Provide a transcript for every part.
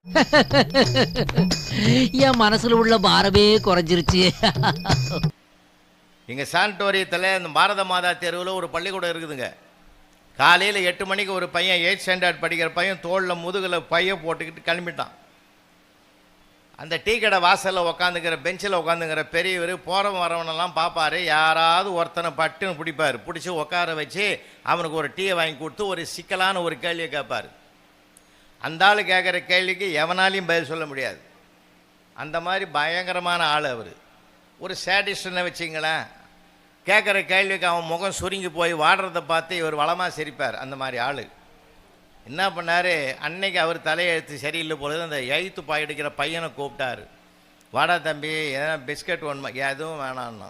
என் மனசுல உள்ள பாரமே குறைஞ்சிருச்சு. எங்கள் சானிட்டோரியத்தில் இந்த பாரத மாதா தெருவில் ஒரு பள்ளிக்கூடம் இருக்குதுங்க. காலையில் எட்டு மணிக்கு ஒரு பையன் எயிட் ஸ்டாண்டர்ட் படிக்கிற பையன் தோளில் முதுகில் பையன் போட்டுக்கிட்டு கிளம்பிட்டான். அந்த டீ கடை வாசலில் உட்காந்துக்கிற பெஞ்சில் உட்காந்துக்கிற பெரியவர் போகிறவன் வரவனெல்லாம் பார்ப்பாரு யாராவது ஒருத்தனை பட்டுன்னு பிடிப்பார். பிடிச்சி உட்கார வச்சு அவனுக்கு ஒரு டீயை வாங்கி கொடுத்து ஒரு சிக்கலான ஒரு கேள்வியை கேட்பார். அந்த ஆள் கேட்குற கேள்விக்கு எவனாலையும் பதில் சொல்ல முடியாது. அந்த மாதிரி பயங்கரமான ஆள் அவர். ஒரு சேடிஸ்ட்னு வச்சிங்களேன். கேட்குற கேள்விக்கு அவன் முகம் சுருங்கி போய் வாடுறதை பார்த்து இவர் வளமாக சிரிப்பார். அந்த மாதிரி ஆள். என்ன பண்ணார்? அன்னைக்கு அவர் தலையெழுத்து சரியில்லை பொழுது அந்த எழுத்து பாய் எடுக்கிற பையனை கூப்பிட்டாரு. வாடா தம்பி எதனா பிஸ்கட் ஒன்று எதுவும் வேணான்னா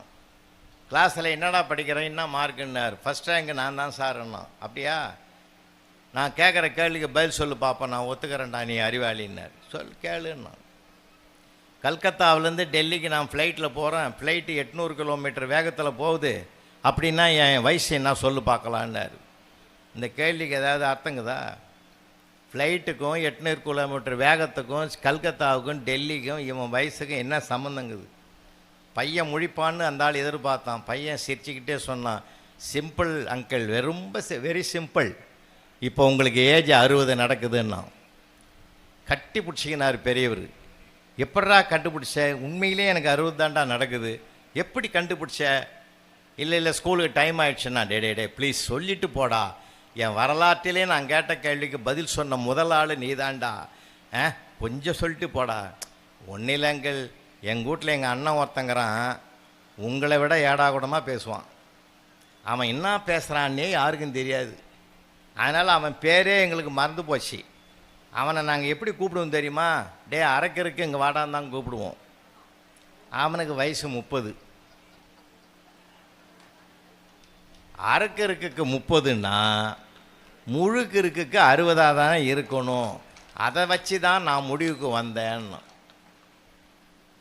கிளாஸில் என்னடா படிக்கிறேன் என்ன மார்க்குன்னார் ஃபஸ்ட் ரேங்க் நான் தான் சார்ன்னா அப்படியா? நான் கேட்குற கேள்விக்கு பதில் சொல்லு பார்ப்பேன் நான் ஒத்துக்கிறேன்டா நீ அறிவாளின்னார். சொல் கேளுன்னா கல்கத்தாவிலேருந்து டெல்லிக்கு நான் ஃப்ளைட்டில் போகிறேன் ஃப்ளைட்டு எட்நூறு கிலோமீட்டர் வேகத்தில் போகுது. அப்படின்னா என் வயசு என்ன சொல்லு பார்க்கலான்னாரு இந்த கேள்விக்கு ஏதாவது அர்த்தங்குதா ஃப்ளைட்டுக்கும் எட்நூறு கிலோமீட்டர் வேகத்துக்கும் கல்கத்தாவுக்கும் டெல்லிக்கும் இவன் வயசுக்கும் என்ன சம்மந்தங்குது பையன் முழிப்பான்னு அந்த ஆள் எதிர்பார்த்தான். பையன் சிரிச்சுக்கிட்டே சொன்னான். சிம்பிள் அங்கிள் ரொம்ப வெரி சிம்பிள் இப்போ உங்களுக்கு ஏஜ் அறுபது நடக்குதுன்னா கட்டி பிடிச்சிக்கினார் பெரியவர். எப்படா கண்டுபிடிச்ச? உண்மையிலே எனக்கு அறுபது தாண்டா நடக்குது. எப்படி கண்டுபிடிச்ச? இல்லை இல்லை ஸ்கூலுக்கு டைம் ஆயிடுச்சுன்னா டே டே டே ப்ளீஸ் சொல்லிட்டு போடா. என் வரலாற்றிலே நான் கேட்ட கேள்விக்கு பதில் சொன்ன முதல் ஆள் நீதாண்டா. ஆ? கொஞ்சம் சொல்லிட்டு போடா. ஒன்றும் இல்லைங்கள் எங்கள் வீட்டில் எங்கள் அண்ணன் ஒருத்தங்கிறான் உங்களை விட ஏடாகுடமாக பேசுவான். அவன் என்ன பேசுகிறான்னே யாருக்கும் தெரியாது. அதனால் அவன் பேரே எங்களுக்கு மறந்து போச்சு. அவனை நாங்கள் எப்படி கூப்பிடுவோம் தெரியுமா? டே அரைக்கருக்கு இங்கே வாடான்னு தான் கூப்பிடுவோம். அவனுக்கு வயசு முப்பது. அரைக்கருக்குக்கு முப்பதுன்னா முழுக்கருக்குக்கு அறுபதாக தானே இருக்கணும். அதை வச்சு தான் நான் முடிவுக்கு வந்தேன்னு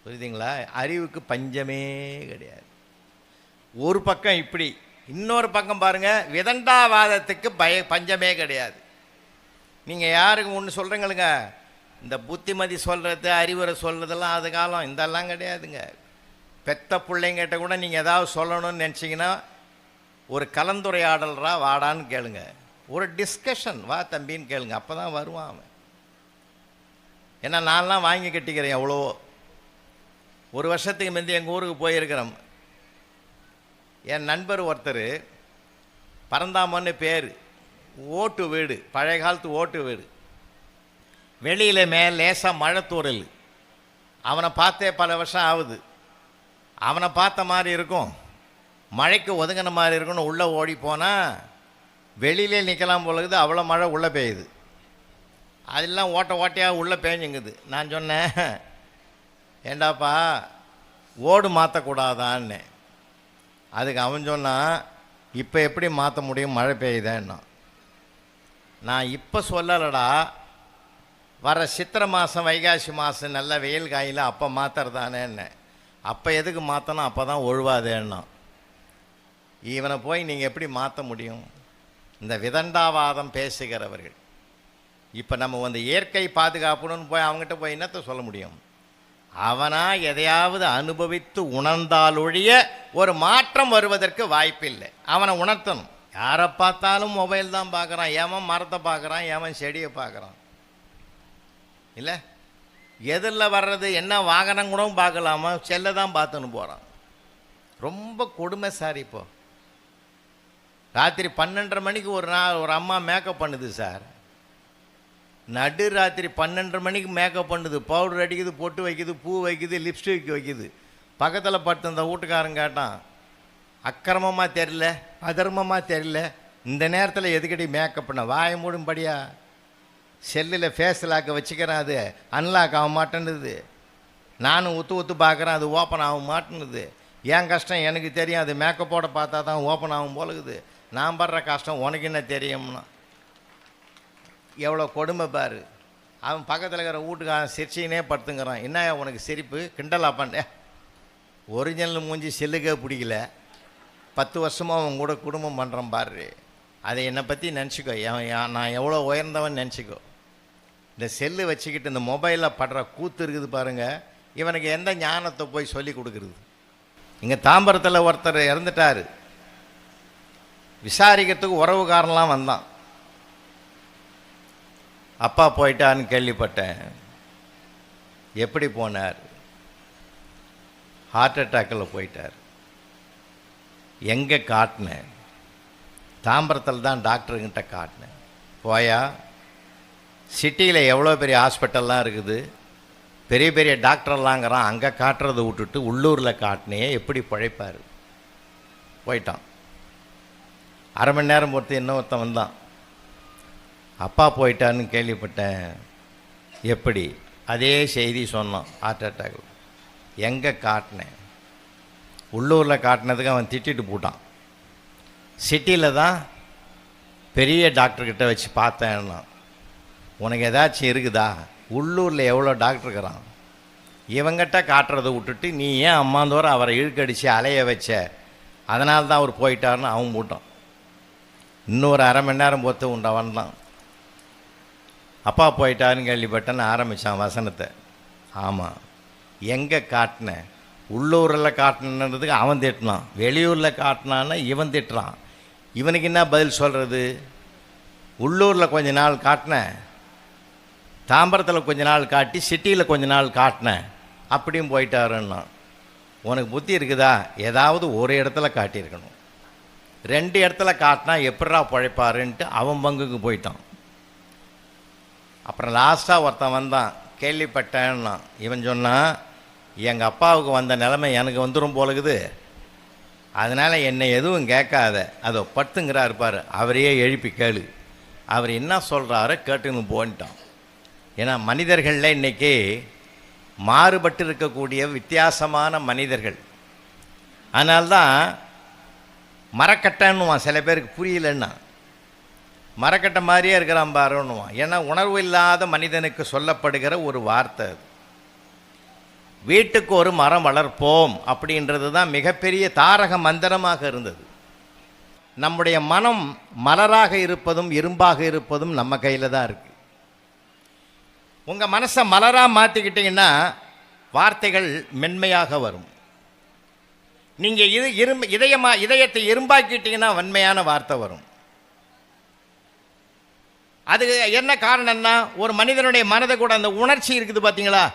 புரியுதுங்களா? அறிவுக்கு பஞ்சமே கிடையாது. ஒரு பக்கம் இப்படி. இன்னொரு பக்கம் பாருங்கள் விதண்டாவாதத்துக்கு பய பஞ்சமே கிடையாது. நீங்கள் யாருக்கு ஒன்று சொல்கிறீங்களுங்க இந்த புத்திமதி சொல்கிறது அறிவுரை சொல்கிறதெல்லாம் அது காலம் இதெல்லாம் கிடையாதுங்க. பெத்த பிள்ளைங்கிட்ட கூட நீங்கள் ஏதாவது சொல்லணும்னு நினச்சிங்கன்னா ஒரு கலந்துரையாடலராக வாடான்னு கேளுங்க. ஒரு டிஸ்கஷன் வா தம்பின்னு கேளுங்க. அப்போ தான் வருவான் அவன். ஏன்னா நான்லாம் வாங்கி கட்டிக்கிறேன் எவ்வளவோ. ஒரு வருஷத்துக்கு முந்தி எங்கள் ஊருக்கு போயிருக்கிறோம். என் நண்பர் ஒருத்தர் பரந்தாமன்னு பேர். ஓட்டு வீடு பழைய காலத்து ஓட்டு வீடு. வெளியில் மே லேசாக மழை தூரல் அவனை பார்த்தே பல வருஷம் ஆகுது. அவனை பார்த்த மாதிரி இருக்கும். மழைக்கு ஒதுங்கின மாதிரி இருக்குன்னு உள்ளே ஓடி போனால் வெளியிலே நிற்கலாம் போலகுது அவ்வளோ மழை உள்ளே பெய்யுது. அதெல்லாம் ஓட்ட ஓட்டையாக உள்ளே பேஞ்சுங்குது. நான் சொன்னேன் ஏண்டாப்பா ஓடு மாற்றக்கூடாதான்னு அதுக்கு அவன் சொன்னான் இப்போ எப்படி மாற்ற முடியும்? மழை பெய்யுதேன்னா. நான் இப்போ சொல்லலடா. வர சித்திரை மாதம் வைகாசி மாதம் நல்ல வெயில் காயில் அப்போ மாற்றுறதானேன்னு அப்போ எதுக்கு மாற்றணும் அப்போ தான் ஒழுவாதேன்னா. இவனை போய் நீங்கள் எப்படி மாற்ற முடியும்? இந்த விதண்டாவாதம் பேசுகிறவர்கள். இப்போ நம்ம வந்து இயற்கை பாதுகாப்புன்னு போய் அவங்ககிட்ட போய் என்னத்தை சொல்ல முடியும்? அவனா எதையாவது அனுபவித்து உணர்ந்தாலொழிய ஒரு மாற்றம் வருவதற்கு வாய்ப்பில்லை. அவனை உணர்த்தணும். யாரை பார்த்தாலும் மொபைல் தான் பார்க்குறான். ஏவன் மரத்தை பார்க்குறான். ஏவன் செடியை பார்க்குறான். இல்லை? எதில் வர்றது என்ன வாகனம் கூட பார்க்கலாமா? செல்லை தான் பார்த்துன்னு போகிறான் ரொம்ப கொடுமை சார் இப்போது ராத்திரி பன்னெண்டரை மணிக்கு ஒரு நாள் ஒரு அம்மா மேக்கப் பண்ணுது சார். நடு ராத்திரி பன்னெண்டரை மணிக்கு மேக்கப் பண்ணுது பவுடர் அடிக்குது பொட்டு வைக்குது பூ வைக்குது லிப்ஸ்டிக் வைக்குது. பக்கத்தில் படுத்த அந்த வீட்டுக்காரன் கேட்டான் அக்கிரமமாக தெரியல அதர்மமாக தெரியல இந்த நேரத்தில் எதுக்கடி மேக்கப் பண்ண? வாய மூடும்படியா? செல்லில் ஃபேஸ் லாக்கை வச்சுக்கிறேன் அது அன்லாக் ஆக மாட்டேன்னுது. நானும் உத்து உத்து பார்க்குறேன் அது ஓப்பன் ஆக மாட்டேன்னுது. என் கஷ்டம் எனக்கு தெரியும் அது மேக்கப்போட பார்த்தா தான் ஓப்பன் ஆகும் போலகுது. நான் படுற கஷ்டம் உனக்கு என்ன தெரியும்னா எவ்வளோ கொடுமை பாரு. அவன் பக்கத்தில் இருக்கிற வீட்டுக்காரன் சிரிச்சினே படுத்துங்கிறான். என்ன உனக்கு சிரிப்பு? கிண்டலா பண்ண ஒரிஜினல் மூஞ்சி செல்லுக்கே பிடிக்கல. பத்து வருஷமாக அவன் கூட குடும்பம் பண்ணுறான் பாரு. அதை என்னை பற்றி நினச்சிக்கோ. நான் எவ்வளோ உயர்ந்தவன் நினச்சிக்கோ. இந்த செல்லு வச்சுக்கிட்டு இந்த மொபைலில் படுற கூத்து இருக்குது பாருங்கள் இவனுக்கு எந்த ஞானத்தை போய் சொல்லி கொடுக்குறது? இங்கே தாம்பரத்தில் ஒருத்தர் இறந்துட்டார். விசாரிக்கிறதுக்கு உறவுக்காரன்லாம் வந்தான். அப்பா போயிட்டான்னு கேள்விப்பட்டேன். எப்படி போனார்? ஹார்ட் அட்டாக்கில் போயிட்டார். எங்கே காட்டினேன்? தாம்பரத்தில் தான் டாக்டருங்கிட்ட காட்டினேன். போயா? சிட்டியில் எவ்வளோ பெரிய ஹாஸ்பிட்டல்லாம் இருக்குது? பெரிய பெரிய டாக்டர்லாங்கிறான் அங்கே காட்டுறதை விட்டுட்டு உள்ளூரில் காட்டினே எப்படி பிழைப்பார்? போயிட்டான். அரை மணி நேரம் பொறுத்து இன்னொருத்தன் வந்தான். அப்பா போயிட்டான்னு கேள்விப்பட்டேன். எப்படி? அதே செய்தி சொன்னான். ஹார்ட் அட்டாக் எங்கே காட்டினேன்? உள்ளூரில் காட்டினதுக்கு அவன் திட்டிட்டு போட்டான். சிட்டியில் தான் பெரிய டாக்டர்கிட்ட வச்சு பார்த்தேன்னா உனக்கு ஏதாச்சும் இருக்குதா? உள்ளூரில் எவ்வளோ டாக்டர் இருக்கிறான்? இவங்கிட்ட காட்டுறதை விட்டுட்டு நீ ஏன் அம்மாந்தோறும் அவரை இழுக்கடிச்சு அலைய வச்ச? அதனால தான் அவர் போயிட்டாருன்னு அவன் போட்டான். இன்னொரு அரை மணி நேரம் பொறுத்து உண்டவன் வந்தான் அப்பா போயிட்டாருன்னு கேள்விப்பட்டேன்னு ஆரம்பித்தான் வசனத்தை. ஆமாம் எங்கே காட்டினேன் உள்ளூரில் காட்டினதுக்கு அவன் திட்டினான். வெளியூரில் காட்டினான்னா இவன் திட்டுறான். இவனுக்கு என்ன பதில் சொல்கிறது உள்ளூரில் கொஞ்ச நாள் காட்டினேன் தாம்பரத்தில் கொஞ்ச நாள் காட்டி சிட்டியில் கொஞ்ச நாள் காட்டினேன் அப்படியும் போயிட்டாருன்னா உனக்கு புத்தி இருக்குதா? ஏதாவது ஒரு இடத்துல காட்டியிருக்கணும். ரெண்டு இடத்துல காட்டினா எப்படா பழைப்பாருன்ட்டு அவன் பங்குக்கு போயிட்டான். அப்புறம் லாஸ்ட்டாக ஒருத்தன் வந்தான். கேள்விப்பட்டேன்னா இவன் சொன்னான் எங்கள் அப்பாவுக்கு வந்த நிலைமை எனக்கு வந்துடும் போலகுது. அதனால் என்னை எதுவும் கேட்காத. அதோ பத்துங்கிறார் இருப்பார் அவரையே எழுப்பி கேளு. அவர் என்ன சொல்கிறாரோ கேட்டுன்னு போன்ட்டான் ஏன்னா மனிதர்களில் இன்றைக்கி மாறுபட்டு இருக்கக்கூடிய வித்தியாசமான மனிதர்கள். அதனால்தான் மரக்கட்டைன்னுவான். சில பேருக்கு புரியலன்னா மரக்கட்டை மாதிரியே இருக்கிறான் பாருன்னுவான். ஏன்னா உணர்வு இல்லாத மனிதனுக்கு சொல்லப்படுகிற ஒரு வார்த்தை அது. வீட்டுக்கு ஒரு மரம் வளர்ப்போம் அப்படின்றது தான் மிகப்பெரிய தாரக மந்திரமாக இருந்தது. நம்முடைய மனம் மலராக இருப்பதும் இரும்பாக இருப்பதும் நம்ம கையில் தான் இருக்குது உங்கள் மனசை மலராக மாற்றிக்கிட்டிங்கன்னா வார்த்தைகள் மென்மையாக வரும். நீங்கள் இது இரும்பு இதயமா இதயத்தை இரும்பாக்கிட்டீங்கன்னா வன்மையான வார்த்தை வரும். அது என்ன காரணம்னா ஒரு மனிதனுடைய மனதை கூட அந்த உணர்ச்சி இருக்குது பார்த்தீங்களா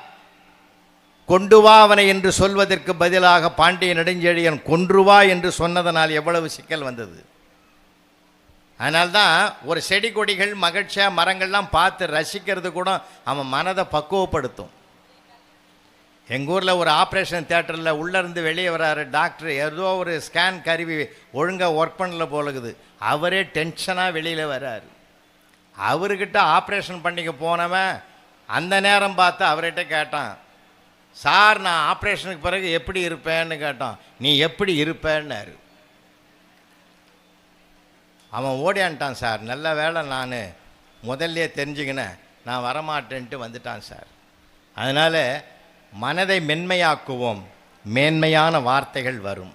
கொண்டு வா அவனை என்று சொல்வதற்கு பதிலாக பாண்டிய நெடுஞ்செழியன் கொன்று வா என்று சொன்னதனால் எவ்வளவு சிக்கல் வந்தது. அதனால்தான் ஒரு செடி கொடிகள் மகிழ்ச்சியாக மரங்கள்லாம் பார்த்து ரசிக்கிறது கூட அவன் மனதை பக்குவப்படுத்தும். எங்கள் ஊரில் ஒரு ஆப்ரேஷன் தேட்டரில் உள்ளேருந்து வெளியே வராரு டாக்டர் ஏதோ ஒரு ஸ்கேன் கருவி ஒழுங்காக ஒர்க் பண்ணல போலகுது. அவரே டென்ஷனாக வெளியில் வராரு. அவர்கிட்ட ஆப்ரேஷன் பண்ணிக்க போனவன் அந்த நேரம் பார்த்து அவர்கிட்ட கேட்டான் சார் நான் ஆப்ரேஷனுக்கு பிறகு எப்படி இருப்பேன்னு கேட்டான். நீ எப்படி இருப்பேன்னாரு. அவன் ஓடியான்ட்டான் சார் நல்ல வேளை நான் முதல்ல தெரிஞ்சுக்கினேன். நான் வரமாட்டேன்ட்டு வந்துட்டான் சார். அதனால் மனதை மென்மையாக்குவோம். மேன்மையான வார்த்தைகள் வரும்.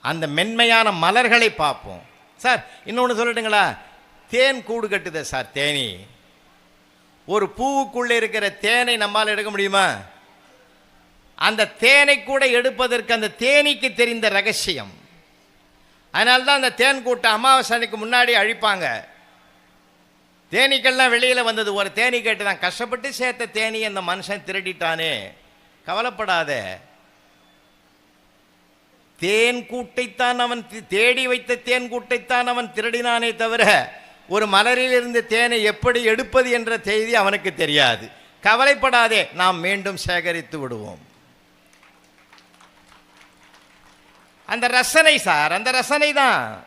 அந்த மென்மையான மலர்களை பார்ப்போம். சார் இன்னொன்று சொல்லட்டுங்களா? தேன் கூடு கட்டுதே சார் தேனி. ஒரு பூவுக்குள்ளே இருக்கிற தேனை நம்மால் எடுக்க முடியுமா? அந்த தேனை கூட எடுப்பதற்கு அந்த தேனீக்கு தெரிந்த ரகசியம். அதனால்தான் அந்த தேன் கூட்டை அமாவாசை அன்னைக்கு முன்னாடி அழிப்பாங்க. தேனீக்கள்லாம் வெளியில் வந்தது ஒரு தேனி கேட்டு தான் கஷ்டப்பட்டு சேர்த்த தேனி அந்த மனுஷன் திருடிட்டானே. கவலைப்படாத. தேன் கூட்டைத்தான் அவன் தேடி வைத்த தேன் கூட்டைத்தான் அவன் திருடினானே தவிர ஒரு மலரிலிருந்து தேனை எப்படி எடுப்பது என்ற செய்தி அவனுக்கு தெரியாது. கவலைப்படாதே நாம் மீண்டும் சேகரித்து விடுவோம். அந்த ரசனை சார் அந்த ரசனை தான்.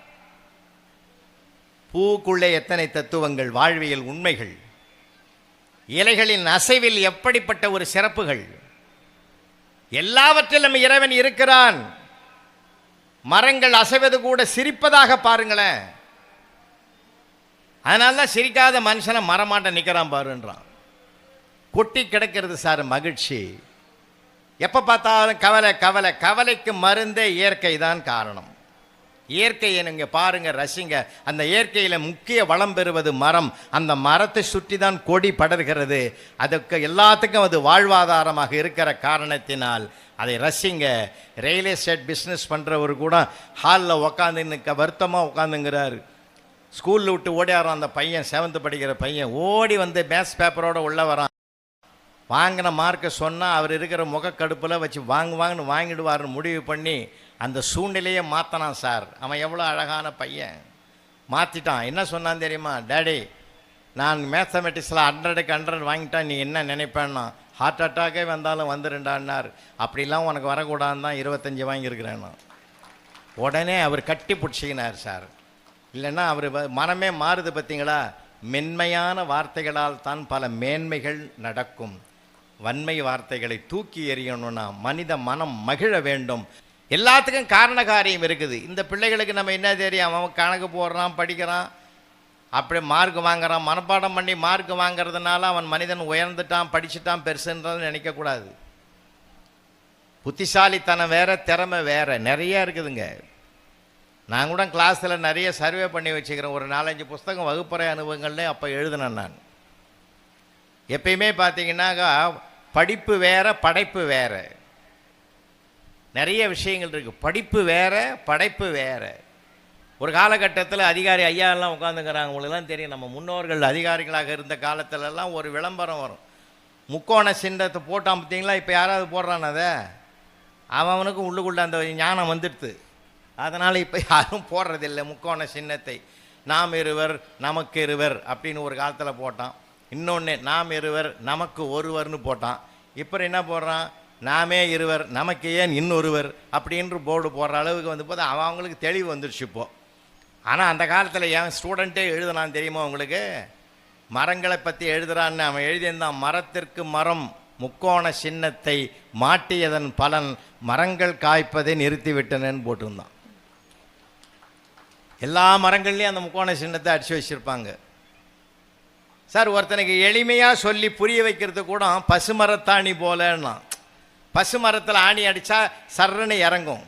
பூக்குள்ளே எத்தனை தத்துவங்கள் வாழ்வியல் உண்மைகள் இலைகளின் அசைவில் எப்படிப்பட்ட ஒரு சிறப்புகள் எல்லாவற்றிலும் இறைவன் இருக்கிறான். மரங்கள் அசைவது கூட சிரிப்பதாக பாருங்களேன். அதனால தான் சிரிக்காத மனுஷனை மரமாட்ட நிற்கிறான் பாருன்றான். கொட்டி கிடக்கிறது சார் மகிழ்ச்சி. எப்போ பார்த்தாலும் கவலை கவலை கவலைக்கு மருந்தே இயற்கை தான் காரணம். இயற்கையை நீங்கள் பாருங்கள் ரசிங்க. அந்த இயற்கையில் முக்கிய வளம் பெறுவது மரம். அந்த மரத்தை சுற்றி தான் கொடி படர்கிறது. அதுக்கு எல்லாத்துக்கும் அது வாழ்வாதாரமாக இருக்கிற காரணத்தினால் அதை ரசிங்க. ரியல் எஸ்டேட் பிஸ்னஸ் பண்ணுறவர் கூட ஹாலில் உக்காந்து வருத்தமாக உட்காந்துங்கிறாரு ஸ்கூலில் விட்டு ஓடியாரான் அந்த பையன் செவன்த்து படிக்கிற பையன். ஓடி வந்து மேத்ஸ் பேப்பரோடு உள்ளே வரான். வாங்கின மார்க்கை சொன்னால் அவர் இருக்கிற முகக்கடுப்பில் வச்சு வாங்குவாங்கன்னு வாங்கிடுவார்னு முடிவு பண்ணி அந்த சூழ்நிலையை மாற்றினான் சார். அவன் எவ்வளோ அழகான பையன். மாற்றிட்டான் என்ன சொன்னான் தெரியுமா? டேடி நான் மேத்தமெட்டிக்ஸில் ஹண்ட்ரடுக்கு ஹண்ட்ரட் வாங்கிட்டான் நீ என்ன நினைப்பேன்னா ஹார்ட் அட்டாக்கே வந்தாலும் வந்துருண்டான்னார். அப்படிலாம் உனக்கு வரக்கூடாதுன்னு தான் இருபத்தஞ்சி வாங்கியிருக்கிறேன்னு. உடனே அவர் கட்டி பிடிச்சிக்கினார் சார். இல்லைன்னா அவர் மனமே மாறுது பார்த்தீங்களா மென்மையான வார்த்தைகளால் தான் பல மேன்மைகள் நடக்கும். வன்மை வார்த்தைகளை தூக்கி எறியணும்னா மனித மனம் மகிழ வேண்டும். எல்லாத்துக்கும் காரண காரியம் இருக்குது. இந்த பிள்ளைகளுக்கு நம்ம என்ன தெரியும்? அவன் கணக்கு போடுறான் படிக்கிறான். அப்படி மார்க் வாங்குறான். மனப்பாடம் பண்ணி மார்க் வாங்குறதுனால அவன் மனிதன் உயர்ந்துட்டான் படிச்சுட்டான் பெருசுன்றது நினைக்கக்கூடாது. புத்திசாலித்தனம் வேற திறமை வேற. நிறைய இருக்குதுங்க. நான் கூட கிளாஸில் நிறைய சர்வே பண்ணி வச்சுக்கிறேன். ஒரு நாலஞ்சு புஸ்தகம் வகுப்பறை அனுபவங்கள்லேயும் அப்போ எழுதினேன் நான். எப்பயுமே பார்த்தீங்கன்னாக்கா படிப்பு வேற படைப்பு வேற. நிறைய விஷயங்கள் இருக்குது படிப்பு வேற படைப்பு வேற. ஒரு காலகட்டத்தில் அதிகாரி ஐயாலாம் உட்காந்துங்கிறாங்க உங்களுக்குலாம் தெரியும் நம்ம முன்னோர்கள் அதிகாரிகளாக இருந்த காலத்திலலாம் ஒரு விளம்பரம் வரும். முக்கோண சின்னத்தை போட்டான் பார்த்தீங்களா? இப்போ யாராவது போடுறான் அதை? அவன் அவனுக்கு உள்ளுக்குள்ளே அந்த ஞானம் வந்துடுது. அதனால் இப்போ யாரும் போடுறதில்லை முக்கோண சின்னத்தை. நாம் இருவர் நமக்கு இருவர் அப்படின்னு ஒரு காலத்தில் போட்டான். இன்னொன்று நாம் இருவர் நமக்கு ஒருவர்னு போட்டான். இப்போ என்ன போடுறான்? நாமே இருவர் நமக்கு ஏன் இன்னொருவர் அப்படின்ற போர்டு போடுற அளவுக்கு வந்து போது அவன் அவங்களுக்கு தெளிவு வந்துடுச்சு இப்போது ஆனால் அந்த காலத்தில் என் ஸ்டூடெண்ட்டே எழுதுனான் தெரியுமா உங்களுக்கு? மரங்களை பற்றி எழுதுறான்னு அவன் எழுதியிருந்தான். மரத்திற்கு மரம் முக்கோண சின்னத்தை மாட்டியதன் பலன் மரங்கள் காய்ப்பதை நிறுத்திவிட்டனன்னு போட்டிருந்தான். எல்லா மரங்கள்லேயும் அந்த முக்கோண சின்னத்தை அடிச்சு வச்சுருப்பாங்க. சார் ஒருத்தனுக்கு எளிமையாக சொல்லி புரிய வைக்கிறது கூட பசுமரத்தாணி போலன்னா. பசுமரத்தில் ஆணி அடித்தா சர்றன்னு இறங்கும்.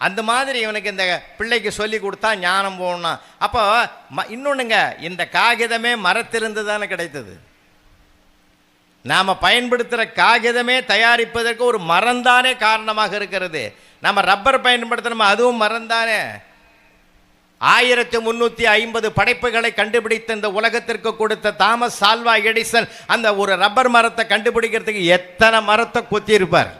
அந்த மாதிரி இவனுக்கு இந்த பிள்ளைக்கு சொல்லி கொடுத்தா ஞானம் போகணும் அப்போ ம இன்னொன்றுங்க இந்த காகிதமே மரத்திலிருந்து தானே கிடைத்தது. நாம் பயன்படுத்துகிற காகிதமே தயாரிப்பதற்கு ஒரு மரம்தானே காரணமாக இருக்கிறது. நம்ம ரப்பர் பயன்படுத்துகிறோமோ அதுவும் மரம் தானே ஆயிரத்தி முன்னூற்றி ஐம்பது படைப்புகளை கண்டுபிடித்த இந்த உலகத்திற்கு கொடுத்த தாமஸ் சால்வா எடிசன் அந்த ஒரு ரப்பர் மரத்தை கண்டுபிடிக்கிறதுக்கு எத்தனை மரத்தை கொத்தியிருப்பார்?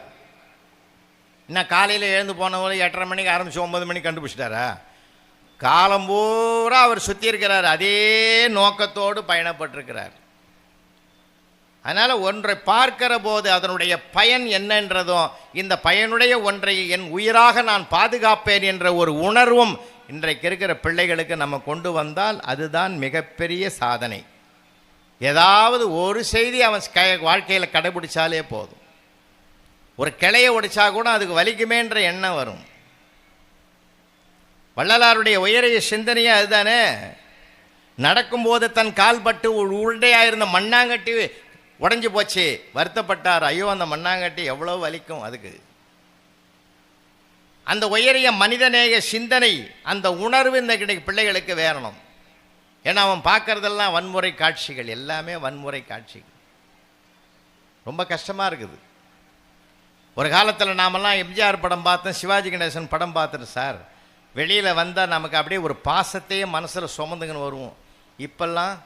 இன்னும் காலையில் எழுந்து போனவங்களும் எட்டரை மணிக்கு ஆரம்பித்து ஒன்பது மணிக்கு கண்டுபிடிச்சிட்டாரா? காலம் பூரா அவர் சுற்றி இருக்கிறார். அதே நோக்கத்தோடு பயணப்பட்டிருக்கிறார். அதனால் ஒன்றை பார்க்கிற போது அதனுடைய பயன் என்னன்றதும் இந்த பயனுடைய ஒன்றை என் உயிராக நான் பாதுகாப்பேன் என்ற ஒரு உணர்வும் இன்றைக்கு இருக்கிற பிள்ளைகளுக்கு நம்ம கொண்டு வந்தால் அதுதான் மிகப்பெரிய சாதனை. ஏதாவது ஒரு செய்தி அவன் க வாழ்க்கையில் கடைபிடிச்சாலே போதும். ஒரு கிளையை ஒடிச்சா கூட அதுக்கு வலிக்குமேன்ற எண்ணம் வரும். வள்ளலாருடைய உயரிய சிந்தனையே அதுதானே. நடக்கும்போது தன் கால்பட்டு ஒரு உருண்டையாக இருந்த மண்ணாங்கட்டி உடஞ்சி போச்சு. வருத்தப்பட்டார். ஐயோ அந்த மண்ணாங்கட்டி எவ்வளோ வலிக்கும் அதுக்கு. அந்த உயரிய மனிதநேய சிந்தனை அந்த உணர்வு இந்த கிடை- பிள்ளைகளுக்கு வேறணும். ஏன்னா அவன் பார்க்கறதெல்லாம் வன்முறை காட்சிகள் எல்லாமே வன்முறை காட்சிகள். ரொம்ப கஷ்டமாக இருக்குது. ஒரு காலத்தில் நாமெல்லாம் எம்ஜிஆர் படம் பார்த்தேன் சிவாஜி கணேசன் படம் பார்த்தேன் சார். வெளியில் வந்தால் நமக்கு அப்படியே ஒரு பாசத்தையே மனசில் சுமந்துங்கன்னு வருவோம். இப்பெல்லாம்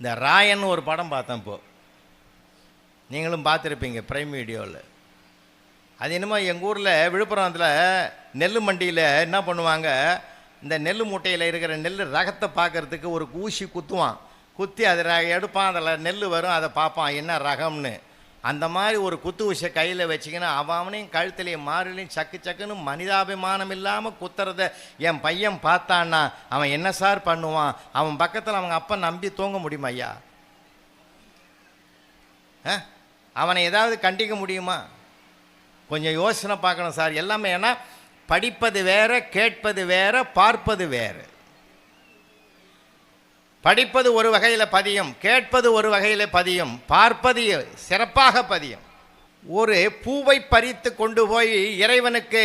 இந்த ராயன் ஒரு படம் பார்த்தேன் இப்போது நீங்களும் பார்த்துருப்பீங்க பிரைம் வீடியோவில் அது என்னமோ எங்கள் ஊரில் விழுப்புரத்தில் நெல் மண்டியில் என்ன பண்ணுவாங்க? இந்த நெல் மூட்டையில் இருக்கிற நெல் ரகத்தை பார்க்கறதுக்கு ஒரு ஊசி குத்துவான். குத்தி அதை எடுப்பான் அதில் நெல் வரும் அதை பார்ப்பான். என்ன ரகம்னு. அந்த மாதிரி ஒரு குத்து ஊசியை கையில் வச்சிங்கன்னா அவனையும் கழுத்துலையும் மாறிலையும் சக்கு சக்குன்னு மனிதாபிமானம் இல்லாமல் குத்துறத என் பையன் பார்த்தான்னா அவன் என்ன சார் பண்ணுவான்? அவன் பக்கத்தில் அவங்க அப்பா நம்பி தூங்க முடியுமா ஐயா? ஆ? அவனை ஏதாவது கண்டிக்க முடியுமா? கொஞ்சம் யோசனை பார்க்கணும் சார். எல்லாமே ஏன்னா படிப்பது வேற கேட்பது வேறு பார்ப்பது வேற. படிப்பது ஒரு வகையில் பதியும் கேட்பது ஒரு வகையில் பதியும் பார்ப்பது சிறப்பாக பதியும். ஒரு பூவை பறித்து கொண்டு போய் இறைவனுக்கு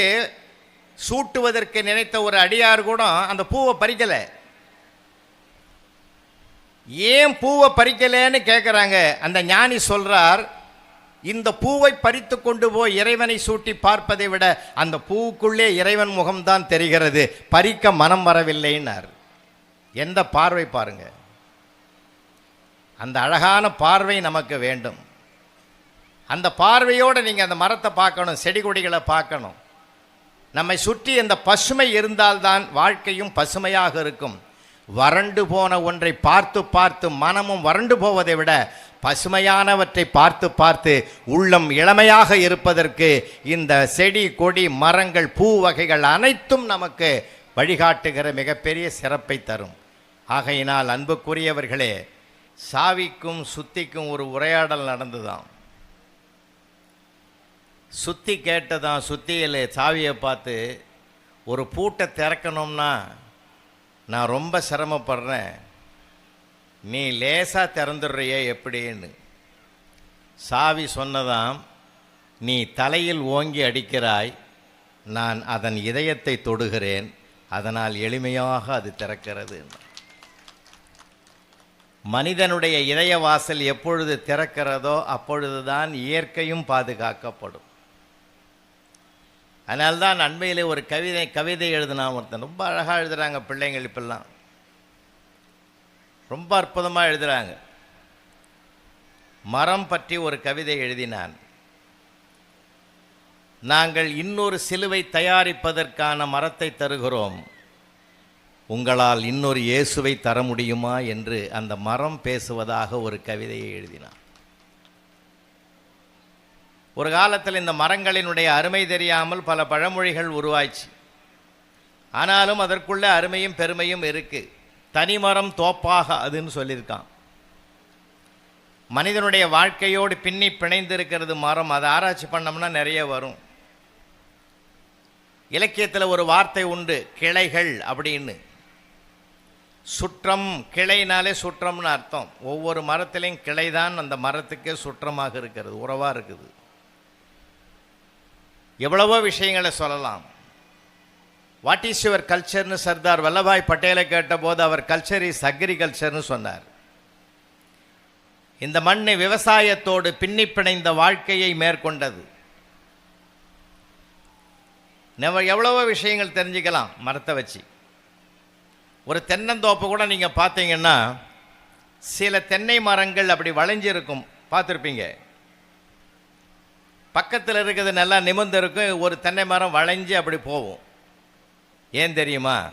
சூட்டுவதற்கு நினைத்த ஒரு அடியார் கூட அந்த பூவை பறிக்கலை. ஏன் பூவை பறிக்கலைன்னு கேட்குறாங்க அந்த ஞானி சொல்கிறார் இந்த பூவை பறித்து கொண்டு போய் இறைவனை சூட்டி பார்ப்பதை விட அந்த பூவுக்குள்ளே இறைவன் முகம்தான் தெரிகிறது. பறிக்க மனம் வரவில்லைன்னார். எந்த பார்வை பாருங்க. அந்த அழகான பார்வை நமக்கு வேண்டும். அந்த பார்வையோடு நீங்கள் அந்த மரத்தை பார்க்கணும் செடி கொடிகளை பார்க்கணும். நம்மை சுற்றி அந்த பசுமை இருந்தால்தான் வாழ்க்கையும் பசுமையாக இருக்கும். வறண்டு போன ஒன்றை பார்த்து பார்த்து மனமும் வறண்டு போவதை விட பசுமையானவற்றை பார்த்து பார்த்து உள்ளம் இளமையாக இருப்பதற்கு இந்த செடி கொடி மரங்கள் பூ வகைகள் அனைத்தும் நமக்கு வழிகாட்டுகிற மிகப்பெரிய சிறப்பை தரும். ஆகையினால் அன்புக்குரியவர்களே சாவிக்கும் சுத்திக்கும் ஒரு உரையாடல் நடந்துதான். சுத்தி கேட்டதான் சுத்தியில் சாவியை பார்த்து ஒரு பூட்டை திறக்கணும்னா நான் ரொம்ப சிரமப்படுறேன். நீ லேசாக திறந்துடுறிய எப்படின்னு. சாவி சொன்னதாம் நீ தலையில் ஓங்கி அடிக்கிறாய் நான் அதன் இதயத்தை தொடுகிறேன் அதனால் எளிமையாக அது திறக்கிறது. மனிதனுடைய இதய வாசல் எப்பொழுது திறக்கிறதோ அப்பொழுதுதான் இயற்கையும் பாதுகாக்கப்படும். அதனால்தான் அண்மையிலே ஒரு கவிதை கவிதை எழுதினா ஒருத்தன். ரொம்ப அழகாக எழுதுகிறாங்க பிள்ளைங்கள் இப்பெல்லாம். ரொம்ப அற்புதமாக எழுதுகிறாங்க மரம் பற்றி ஒரு கவிதை எழுதினான். நாங்கள் இன்னொரு சிலுவை தயாரிப்பதற்கான மரத்தை தருகிறோம். உங்களால் இன்னொரு இயேசுவை தர முடியுமா? என்று அந்த மரம் பேசுவதாக ஒரு கவிதையை எழுதினான். ஒரு காலத்தில் இந்த மரங்களினுடைய அருமை தெரியாமல் பல பழமொழிகள் உருவாச்சு ஆனாலும் அதற்குள்ள அருமையும் பெருமையும் இருக்குது தனிமரம் தோப்பாக அதுன்னு சொல்லியிருக்கான். மனிதனுடைய வாழ்க்கையோடு பின்னி பிணைந்து இருக்கிறது மரம். அதை ஆராய்ச்சி பண்ணோம்னா நிறைய வரும். இலக்கியத்தில் ஒரு வார்த்தை உண்டு கிளைகள் அப்படின்னு. சுற்றம் கிளைனாலே சுற்றம்னு அர்த்தம். ஒவ்வொரு மரத்திலையும் கிளைதான் அந்த மரத்துக்கே சுற்றமாக இருக்கிறது உறவாக இருக்குது. எவ்வளவோ விஷயங்களை சொல்லலாம். வாட் இஸ் யுவர் கல்ச்சர்னு சர்தார் வல்லபாய் பட்டேலை கேட்டபோது அவர் கல்ச்சர் இஸ் அக்ரிகல்ச்சர்னு சொன்னார். இந்த மண் விவசாயத்தோடு பின்னி பிணைந்த வாழ்க்கையை மேற்கொண்டது. நம்ம எவ்வளவோ விஷயங்கள் தெரிஞ்சுக்கலாம் மரத்தை வச்சு. ஒரு தென்னந்தோப்பு கூட நீங்கள் பார்த்தீங்கன்னா சில தென்னை மரங்கள் அப்படி வளைஞ்சிருக்கும் பார்த்துருப்பீங்க. பக்கத்தில் இருக்கிறது நல்லா நிமிர்ந்து இருக்கும் ஒரு தென்னை மரம் வளைஞ்சு அப்படி போகும். ஏன் தெரியுமா?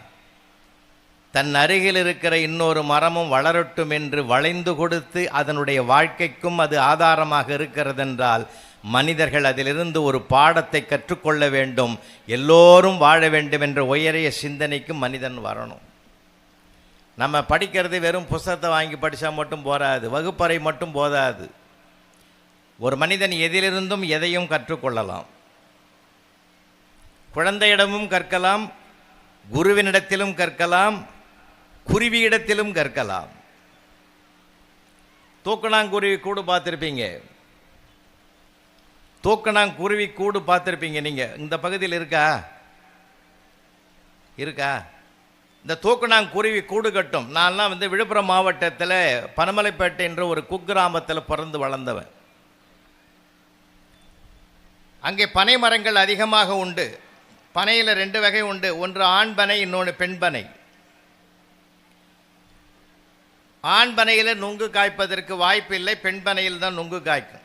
தன் அருகில் இருக்கிற இன்னொரு மரமும் வளரட்டும் என்று வளைந்து கொடுத்து அதனுடைய வாழ்க்கைக்கும் அது ஆதாரமாக இருக்கிறதென்றால் மனிதர்கள் அதிலிருந்து ஒரு பாடத்தை கற்றுக்கொள்ள வேண்டும் எல்லோரும் வாழ வேண்டும் என்ற உயரிய சிந்தனைக்கு மனிதன் வரணும். நம்ம படிக்கிறது வெறும் புஸ்தகத்தை வாங்கி படித்தா மட்டும் போராது வகுப்பறை மட்டும் போதாது. ஒரு மனிதன் எதிலிருந்தும் எதையும் கற்றுக்கொள்ளலாம். குழந்தையிடமும் கற்கலாம் குருவினிடத்திலும் கற்கலாம் குருவியிடத்திலும் கற்கலாம். தூக்கணாங்குருவி கூடு பார்த்துருப்பீங்க. தூக்கணாங்குருவி கூடு பார்த்துருப்பீங்க நீங்கள் இந்த பகுதியில் இருக்கா? இருக்கா? இந்த தூக்கணாங்குருவி கூடு கட்டும். நான்லாம் வந்து விழுப்புரம் மாவட்டத்தில் பனமலைப்பேட்டை என்ற ஒரு குக்கிராமத்தில் பிறந்து வளர்ந்தவன். அங்கே பனை மரங்கள் அதிகமாக உண்டு. பனையில் ரெண்டு வகை உண்டு. ஒன்று ஆண் பனை இன்னொன்று பெண் பனை. ஆண் பனையில் நுங்கு காய்ப்பதற்கு வாய்ப்பில்லை பெண் பனையில் தான் நுங்கு காய்க்கும்.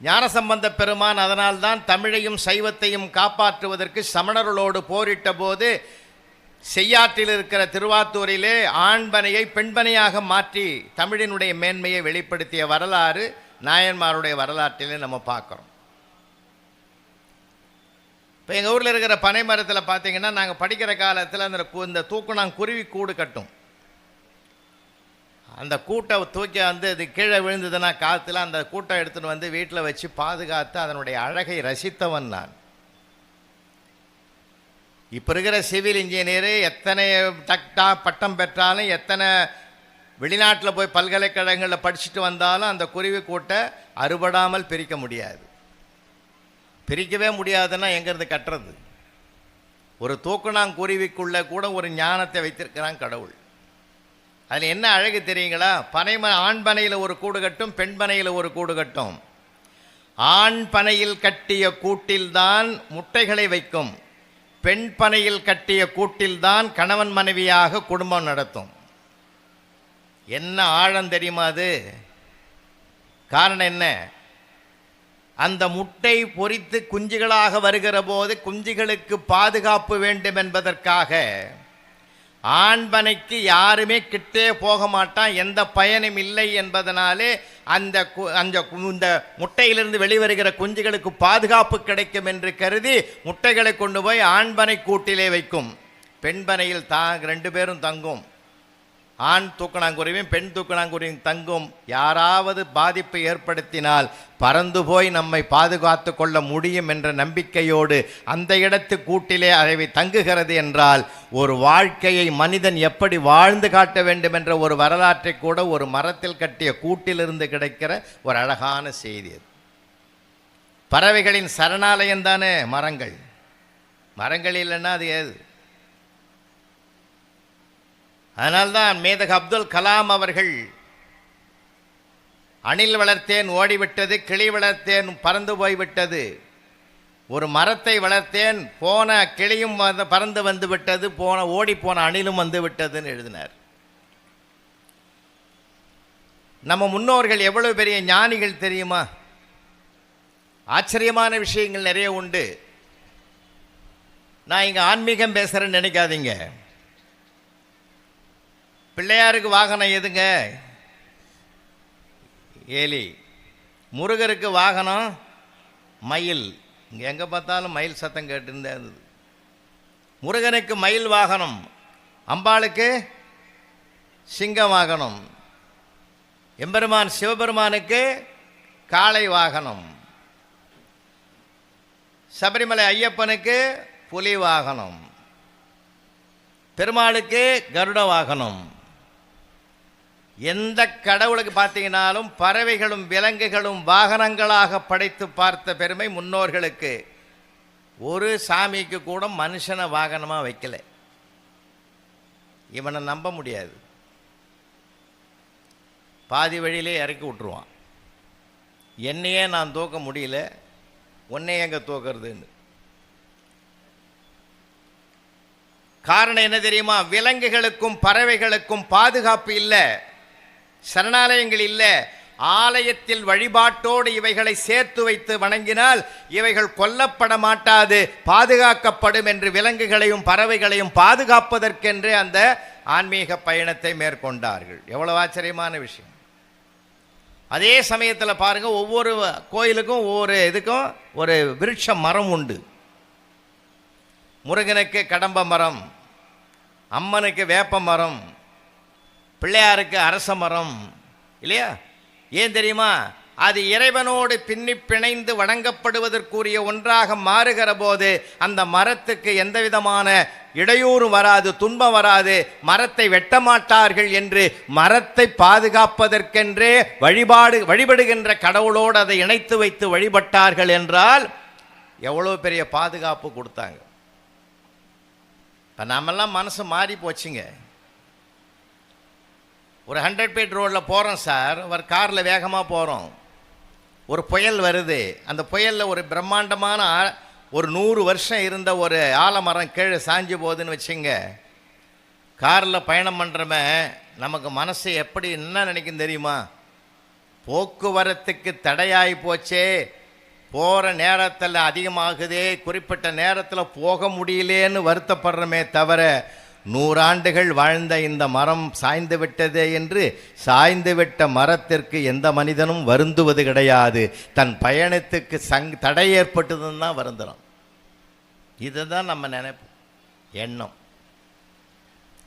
ஞானசம்பந்த பெருமான் அதனால்தான் தமிழையும் சைவத்தையும் காப்பாற்றுவதற்கு சமணர்களோடு போரிட்ட போது செய்யாற்றில் இருக்கிற திருவாத்தூரிலே ஆண்பனையை பெண்பனையாக மாற்றி தமிழினுடைய மேன்மையை வெளிப்படுத்திய வரலாறு நாயன்மாருடைய வரலாற்றிலே நம்ம பார்க்குறோம். இப்போ எங்கள் ஊரில் இருக்கிற பனை மரத்தில் பார்த்தீங்கன்னா நாங்கள் படிக்கிற காலத்தில் அந்த கு- இந்த தூக்குனாங்குருவி கூடு கட்டும். அந்த கூட்டை தூக்கி வந்து அது கீழே விழுந்ததுன்னா காற்றுல அந்த கூட்டை எடுத்துன்னு வந்து வீட்டில் வச்சு பாதுகாத்து அதனுடைய அழகை ரசித்தவன் நான். இப்போ இருக்கிற சிவில் இன்ஜினியரு எத்தனை டக்டா பட்டம் பெற்றாலும் எத்தனை வெளிநாட்டில் போய் பல்கலைக்கழகங்களில் படிச்சுட்டு வந்தாலும் அந்த குருவி கூட்டை அறுபடாமல் பிரிக்க முடியாது. பிரிக்கவே முடியாதுன்னா எங்கேருந்து கட்டுறது? ஒரு தூக்குனாங்குருவிக்குள்ளே கூட ஒரு ஞானத்தை வைத்திருக்கிறான் கடவுள். அதில் என்ன அழகு தெரியுங்களா? பனைம ஆண் பனையில் ஒரு கூடு கட்டும் பெண் பனையில் ஒரு கூடு கட்டும். ஆண் பனையில் கட்டிய கூட்டில்தான் முட்டைகளை வைக்கும். பெண் பனையில் கட்டிய கூட்டில்தான் கணவன் மனைவியாக குடும்பம் நடத்தும். என்ன ஆழம் தெரியுமா அது? காரணம் என்ன? அந்த முட்டை பொரித்து குஞ்சுகளாக வருகிற போது குஞ்சுகளுக்கு பாதுகாப்பு வேண்டும் என்பதற்காக ஆண்பனைக்கு யாருமே கிட்டே போக மாட்டான் எந்த பயனும் இல்லை என்பதனாலே அந்த கு- அந்த இந்த முட்டையிலிருந்து வெளிவருகிற குஞ்சுகளுக்கு பாதுகாப்பு கிடைக்கும் என்று கருதி முட்டைகளை கொண்டு போய் ஆண்பனை கூட்டிலே வைக்கும். பெண்பனையில் தான் ரெண்டு பேரும் தங்கும். ஆண் தூக்கணாங்குருவியும் பெண் தூக்கணாங்குருவியும் தங்கும் யாராவது பாதிப்பை ஏற்படுத்தினால் பறந்து போய் நம்மை பாதுகாத்து கொள்ள முடியும் என்ற நம்பிக்கையோடு அந்த இடத்து கூட்டிலே அதை தங்குகிறது என்றால் ஒரு வாழ்க்கையை மனிதன் எப்படி வாழ்ந்து காட்ட வேண்டும் என்ற ஒரு வரலாற்றை கூட ஒரு மரத்தில் கட்டிய கூட்டிலிருந்து கிடைக்கிற ஒரு அழகான செய்தி அது. பறவைகளின் சரணாலயம் தானே? மரங்கள். மரங்கள் இல்லைன்னா அது ஏது? அதனால்தான் மேதக அப்துல் கலாம் அவர்கள் அணில் வளர்த்தேன் ஓடிவிட்டது கிளி வளர்த்தேன் பறந்து போய்விட்டது. ஒரு மரத்தை வளர்த்தேன் போன கிளியும் வந்து பறந்து வந்து விட்டது போன ஓடி போன அணிலும் வந்து விட்டதுன்னு எழுதினார். நம்ம முன்னோர்கள் எவ்வளவு பெரிய ஞானிகள் தெரியுமா? ஆச்சரியமான விஷயங்கள் நிறைய உண்டு. நான் இங்கே ஆன்மீகம் பேசுகிறேன்னு நினைக்காதீங்க. பிள்ளையாருக்கு வாகனம் எதுங்க? ஏலி முருகருக்கு வாகனம் மயில். இங்கே எங்கே பார்த்தாலும் மயில் சத்தம் கேட்டுருந்தே இருந்தது. முருகனுக்கு மயில் வாகனம் அம்பாளுக்கு சிங்க வாகனம். எம்பெருமான் சிவபெருமானுக்கு காளை வாகனம். சபரிமலை ஐயப்பனுக்கு புலி வாகனம். பெருமாளுக்கு கருட வாகனம். எந்த கடவுளுக்கு பார்த்தீங்கன்னாலும் பறவைகளும் விலங்குகளும் வாகனங்களாக படைத்து பார்த்த பெருமை முன்னோர்களுக்கு. ஒரு சாமிக்கு கூட மனுஷனை வாகனமாக வைக்கல. இவனை நம்ப முடியாது. பாதி வழியிலே இறக்கி விட்ருவான் என்னையே நான் தூக்க முடியல உன்னை எங்கே தூக்கிறதுன்னு. காரணம் என்ன தெரியுமா? விலங்குகளுக்கும் பறவைகளுக்கும் பாதுகாப்பு இல்லை. சரணாலயங்கள் இல்லை. ஆலயத்தில் வழிபாட்டோடு இவைகளை சேர்த்து வைத்து வணங்கினால் இவைகள் கொல்லப்பட மாட்டாது பாதுகாக்கப்படும் என்று விலங்குகளையும் பறவைகளையும் பாதுகாப்பதற்கென்றே அந்த ஆன்மீக பயணத்தை மேற்கொண்டார்கள். எவ்வளவு ஆச்சரியமான விஷயம். அதே சமயத்தில் பாருங்க ஒவ்வொரு கோயிலுக்கும் ஒவ்வொரு இதுக்கும் ஒரு விருட்ச மரம் உண்டு. முருகனுக்கு கடம்ப மரம் அம்மனுக்கு வேப்ப மரம் பிள்ளையாருக்கு அரச மரம் இல்லையா? ஏன் தெரியுமா? அது இறைவனோடு பின்னி பிணைந்து வணங்கப்படுவதற்குரிய ஒன்றாக மாறுகிற போது அந்த மரத்துக்கு எந்த விதமான இடையூறும் வராது துன்பம் வராது மரத்தை வெட்ட மாட்டார்கள் என்று மரத்தை பாதுகாப்பதற்கென்றே வழிபாடு வழிபடுகின்ற கடவுளோடு அதை இணைத்து வைத்து வழிபட்டார்கள் என்றால் எவ்வளோ பெரிய பாதுகாப்பு கொடுத்தாங்க. இப்போ நாமெல்லாம் மனசு மாறி போச்சுங்க ஒரு ஹண்ட்ரட் பீட் ரோட்டில் போகிறோம் சார் ஒரு காரில் வேகமாக போகிறோம் ஒரு புயல் வருது. அந்த புயலில் ஒரு பிரம்மாண்டமான ஒரு நூறு வருஷம் இருந்த ஒரு ஆலமரம் கீழே சாஞ்சு போகுதுன்னு வச்சுங்க. காரில் பயணம் பண்ணுறவன் நமக்கு மனசு எப்படி என்ன நினைக்கும் தெரியுமா? போக்குவரத்துக்கு தடையாகி போச்சே. போகிற நேரத்தில் அதிகமாகுதே. குறிப்பிட்ட நேரத்தில் போக முடியலேன்னு வருத்தப்படுறமே தவிர நூறாண்டுகள் வாழ்ந்த இந்த மரம் சாய்ந்து விட்டதே என்று சாய்ந்து விட்ட மரத்திற்கு எந்த மனிதனும் வருந்துவது கிடையாது. தன் பயணத்துக்கு சங் தடை ஏற்பட்டதுன்னு தான் வருந்துறோம். இதுதான் நம்ம நினைப்போம் எண்ணம்.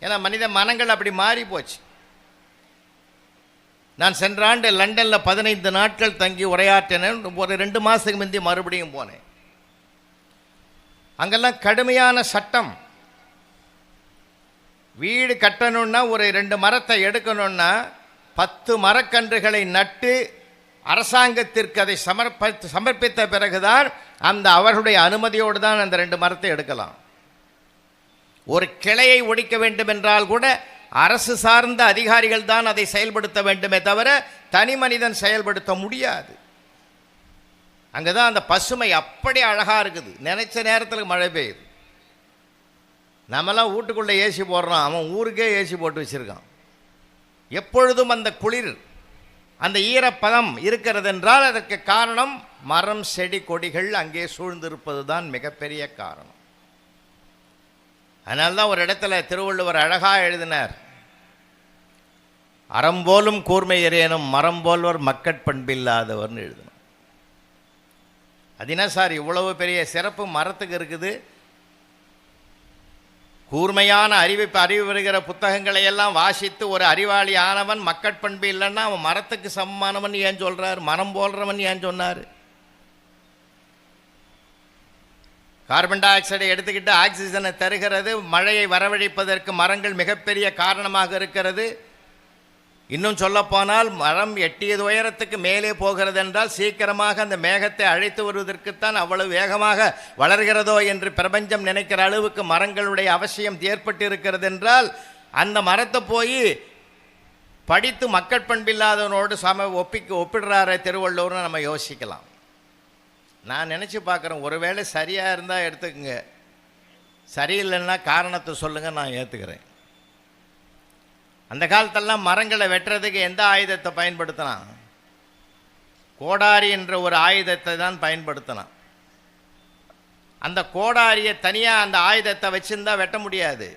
ஏன்னா மனித மனங்கள் அப்படி மாறி போச்சு. நான் சென்ற ஆண்டு லண்டனில் பதினைந்து நாட்கள் தங்கி உரையாற்றினேன். ஒரு ரெண்டு மாதத்துக்கு முந்தி மறுபடியும் போனேன். அங்கெல்லாம் கடுமையான சட்டம். வீடு கட்டணும்னா ஒரு ரெண்டு மரத்தை எடுக்கணும்னா பத்து மரக்கன்றுகளை நட்டு அரசாங்கத்திற்கு அதை சமர்ப்ப சமர்ப்பித்த பிறகுதான் அந்த அவர்களுடைய அனுமதியோடு தான் அந்த ரெண்டு மரத்தை எடுக்கலாம். ஒரு கிளையை ஒடிக்க வேண்டும் என்றால் கூட அரசு சார்ந்த அதிகாரிகள் தான் அதை செயல்படுத்த வேண்டுமே தவிர தனி மனிதன் செயல்படுத்த முடியாது. அங்கே தான் அந்த பசுமை அப்படி அழகாக இருக்குது. நினைச்ச நேரத்தில் மழை பெய்யுது. நம்மலாம் வீட்டுக்குள்ளே ஏசி போடுறோம். அவன் ஊருக்கே ஏசி போட்டு வச்சுருக்கான். எப்பொழுதும் அந்த குளிர் அந்த ஈரப்பதம் இருக்கிறது என்றால் அதற்கு காரணம் மரம் செடி கொடிகள் அங்கே சூழ்ந்திருப்பது தான் மிகப்பெரிய காரணம். அதனால்தான் ஒரு இடத்துல திருவள்ளுவர் அழகாக எழுதினார். அறம்போலும் கூர்மை எறியனும் மரம் போல்வர் மக்கட்பண்பில்லாதவர்னு எழுதணும் அது என்ன சார் இவ்வளவு பெரிய சிறப்பு மரத்துக்கு இருக்குது. கூர்மையான அறிவு அறிவு வருகிற புத்தகங்களை எல்லாம் வாசித்து ஒரு அறிவாளி ஆனவன் மக்கட்பண்பு இல்லைன்னா அவன் மரத்துக்கு சமமானவன் ஏன் சொல்கிறார் மரம் போல்றவன் ஏன் சொன்னார்? கார்பன் டை ஆக்சைடை எடுத்துக்கிட்டு ஆக்சிஜனை தருகிறது. மழையை வரவழைப்பதற்கு மரங்கள் மிகப்பெரிய காரணமாக இருக்கிறது. இன்னும் சொல்லப்போனால் மரம் எட்டியது உயரத்துக்கு மேலே போகிறது என்றால் சீக்கிரமாக அந்த மேகத்தை அழைத்து வருவதற்குத்தான் அவ்வளவு வேகமாக வளர்கிறதோ என்று பிரபஞ்சம் நினைக்கிற அளவுக்கு மரங்களுடைய அவசியம் ஏற்பட்டு இருக்கிறது என்றால் அந்த மரத்தை போய் படித்து மக்கட்பண்பில்லாதவனோடு சம ஒப்பிக்கு ஒப்பிடுறார திருவள்ளுவர்னு நம்ம யோசிக்கலாம். நான் நினச்சி பார்க்குறேன் ஒருவேளை சரியாக இருந்தால் எடுத்துக்கங்க. சரியில்லைன்னா காரணத்தை சொல்லுங்கள் நான் ஏற்றுக்கிறேன் அந்த காலத்தெல்லாம் மரங்களை வெட்டுறதுக்கு எந்த ஆயுதத்தை பயன்படுத்தினான்? கோடாரி என்ற ஒரு ஆயுதத்தை தான் பயன்படுத்தினான். அந்த கோடாரியை தனியாக அந்த ஆயுதத்தை வச்சுருந்தா வெட்ட முடியாது.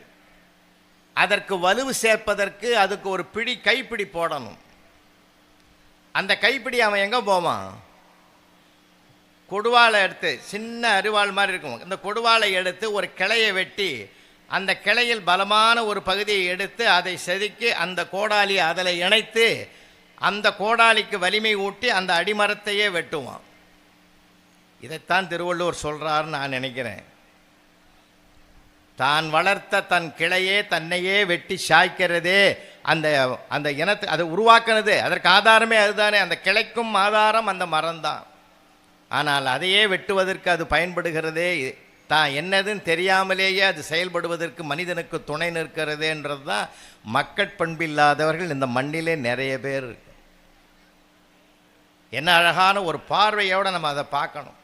அதற்கு வலுவு சேர்ப்பதற்கு அதுக்கு ஒரு பிடி கைப்பிடி போடணும். அந்த கைப்பிடி அவன் எங்கே போவான்? கொடுவாளை எடுத்து சின்ன அருவாள் மாதிரி இருக்கும். இந்த கொடுவாளை எடுத்து ஒரு கிளையை வெட்டி அந்த கிளையில் பலமான ஒரு பகுதியை எடுத்து அதை செதுக்கி அந்த கோடாலி அதில் இணைத்து அந்த கோடாலிக்கு வலிமை ஊட்டி அந்த அடிமரத்தையே வெட்டுவோம் இதைத்தான் திருவள்ளுவர் சொல்கிறார்னு நான் நினைக்கிறேன். தான் வளர்த்த தன் கிளையே தன்னையே வெட்டி சாய்க்கிறதே அந்த அந்த இனத்தை அதை உருவாக்குனது. அதற்கு ஆதாரமே அதுதானே. அந்த கிளைக்கும் ஆதாரம் அந்த மரம்தான். ஆனால் அதையே வெட்டுவதற்கு அது பயன்படுகிறதே தான் என்னதுன்னு தெரியாமலேயே அது செயல்படுவதற்கு மனிதனுக்கு துணை நிற்கிறதுன்றது தான் மக்கட்பண்பில்லாதவர்கள் இந்த மண்ணிலே நிறைய பேர் என்ன அழகான ஒரு பார்வையோடு நம்ம அதை பார்க்கணும்.